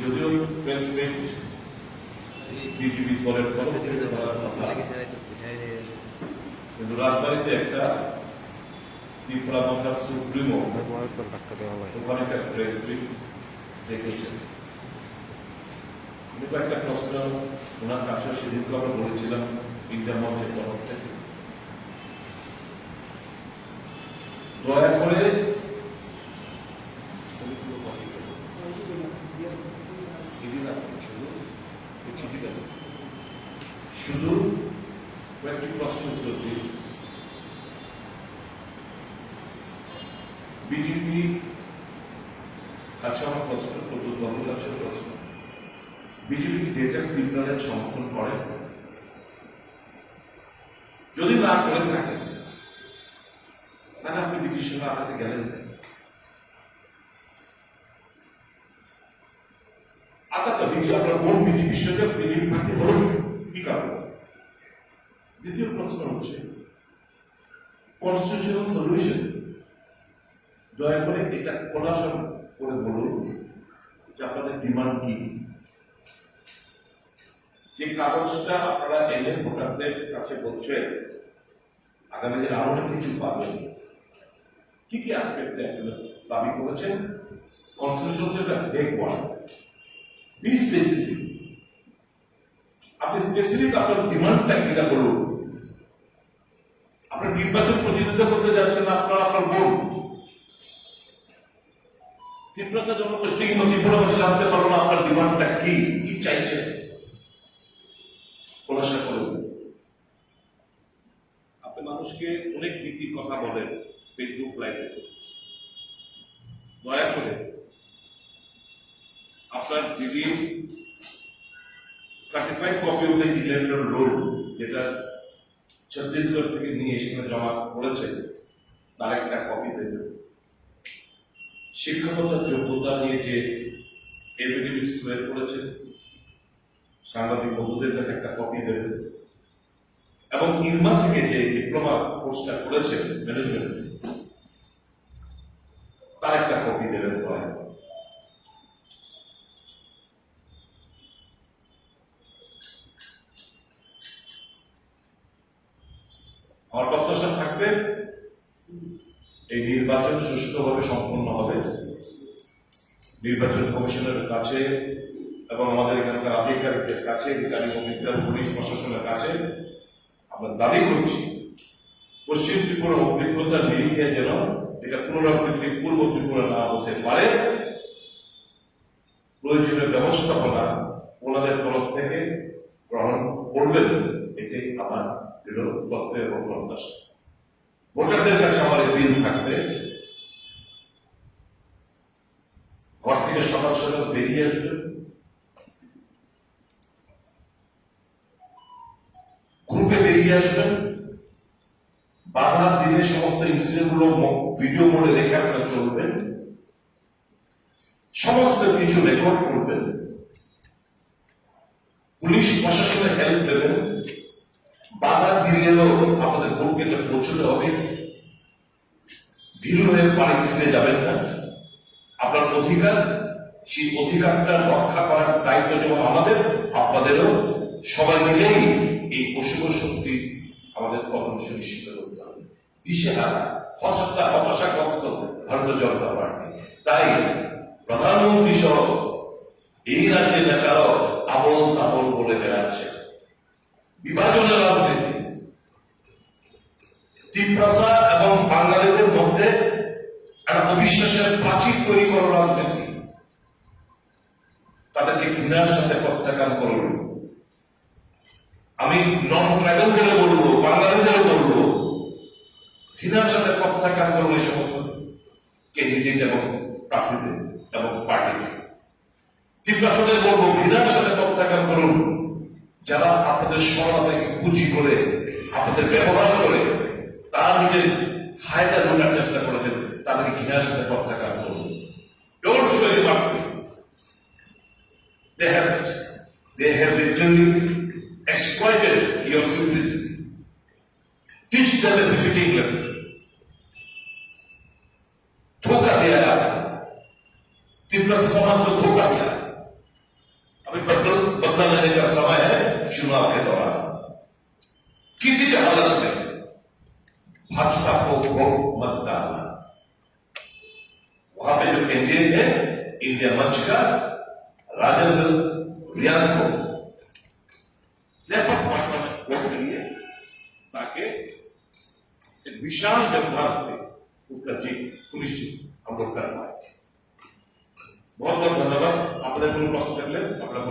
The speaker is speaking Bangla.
যদিও প্রেস মিট বিজেপি দলের তরফ থেকে করার কথা কিন্তু রাজবাড়িতে একটা ত্রিপুরা বাংলার সুপ্রিমো ওখানে একটা প্রেস দেখেছেন কিন্তু একটা প্রশ্ন ওনার কাছে সেদিনকে আমরা বলেছিলাম ইন্ডিয়া মঞ্চের তরফ থেকে। দয়া করে শুধু কয়েকটি প্রশ্ন উত্তর দিই। বিজেপি কাছে আমার প্রশ্ন প্রদ্যুৎ বাবুর কাছে প্রশ্ন। বিজেপি কি ডেটা ট্রিব্যুনালের সমর্থন করে? যদি না করে থাকে, তাহলে আপনি ব্রিটিশ সঙ্গে আগাতে গেলেন না। বিজেপি, আপনার কোন বিজেপির সঙ্গে বিজেপি প্রার্থী হল? কি কারণ দ্বিতীয় প্রশ্ন হচ্ছে কনস্টিটিউশনাল সলিউশন দয়া করে এটা খোলাসা করে বলুন যে আপনাদের ডিমান্ড কি। যে কাগজটা আপনারা এনে ভোটারদের কাছে বলছেন, আগামী দিনে আরও কিছু পাবেন। কি কি অ্যাসপেক্টে আপনারা দাবি করেছেন? কনস্টিটিউশন একটা ভেগ বি স্পেসিফিক আপনি স্পেসিফিক আপনার ডিমান্ডটা কিনা বলুন। আপনার নির্বাচন প্রতিনিধিত্ব করতে যাচ্ছেন আপনার আপনার ভোট ত্রিপুরা জনগোষ্ঠী কিন্তু ত্রিপুরাবাসী জানতে পারব না আপনার ডিমান্ডটা কি কি চাইছে। খোলাসা করুন। আপনি মানুষকে অনেক নীতির কথা বলেন ফেসবুক লাইভে দয়া করে। আপনার দিদি certified copy of the electoral roll যেটা ছত্তিশগড় থেকে নিয়ে সেখানে জমা করেছে, তার একটা কপি দেবেন শিক্ষাগত যোগ্যতা নিয়ে যে এফিডেভিট সোয়ের করেছেন সাংবাদিক বন্ধুদের কাছে একটা কপি দেবে। এবং ইরমা থেকে যে ডিপ্লোমা কোর্সটা করেছে ম্যানেজমেন্ট তার একটা কপি দেবেন দয়া করে। আমার প্রত্যাশা থাকবে এই নির্বাচন সুষ্ঠুভাবে সম্পন্ন হবে। নির্বাচন কমিশনের কাছে এবং আমাদের এখানকার আধিকারিকদের কাছে পুলিশ প্রশাসনের কাছে আমরা দাবি করছি, পশ্চিম ত্রিপুরার অভিজ্ঞতার নিরিখে যেন এটা পুনরাবৃত্তি পূর্ব ত্রিপুরা না হতে পারে। প্রয়োজনীয় ব্যবস্থাপনা ওনাদের তরফ থেকে গ্রহণ করবেন। আমার দৃঢ় প্রত্যয় এবং প্রত্যাশা ভোটারদের কাছে আমার দিন থাকবে, ঘর থেকে সকাল সকাল বেরিয়ে আসবেন গ্রুপে বেরিয়ে আসবেন বাধা দিনে সমস্ত ইনসিডেন্টগুলো ভিডিও মোডে রেখে আপনারা চলবেন। সমস্ত কিছু রেকর্ড করবেন। পুলিশ প্রশাসনের হেল্প দেবেন বাধা দিলেও আমাদের ভোট কেন্দ্রে পৌঁছতে হবে। ভীরু হয়ে বাড়ি ফিরে যাবেন না। আপনার অধিকার, সেই অধিকারটা রক্ষা করার দায়িত্ব যেমন আমাদের, আপনাদেরও সবাই মিলেই এই অশুভ শক্তি আমাদের কখনো সুনিশ্চিত করতে হবে। দিশেহারা হতাশা হতাশাগ্রস্ত ভারতীয় জনতা পার্টি। তাই প্রধানমন্ত্রী সহ এই রাজ্যের নেতারাও তিপ্রাসা এবং বাঙালিদের মধ্যে একটা অবিশ্বাসের প্রাচীর তৈরি করার রাজনীতি। তাদেরকে ঘৃণার সাথে প্রত্যাখ্যান করুন আমি নন ট্রাইবেলদের বলব, বাঙালিদের বলব, ঘৃণার সাথে প্রত্যাখ্যান করুন এই সমস্ত ক্যান্ডিডেট এবং প্রার্থীদের এবং পার্টিকে। তিপ্রাসাদের বলব, ঘৃণার সাথে প্রত্যাখ্যান করুন। যারা আপনাদের সরলতাকে পুঁজি করে, আপনাদের ব্যবহার করে তারা নিজের ফায়দা লোটার চেষ্টা করেছেন তাদেরকে ঘৃণার সাথে প্রত্যাখ্যান করুন Don't show your mercy. They have, they have literally exploited your simplicity. Teach them a befitting lesson. ধোকা দেয়া तितना समाज को धोखा दिया है अभी बदल बदला लेने का समय है चुनाव के दौरान भाजपा को वोट मत डालना वहां पे जो कैंडिडेट है इंडिया मंच का राजेंद्र रियान को व्यापक वोट करिए ताकि एक विशाल व्यवधान में उसका जीत सुनिश्चित हम लोग कर पाए बहुत बहुत धन्यवाद अपने प्रश्न कर अपना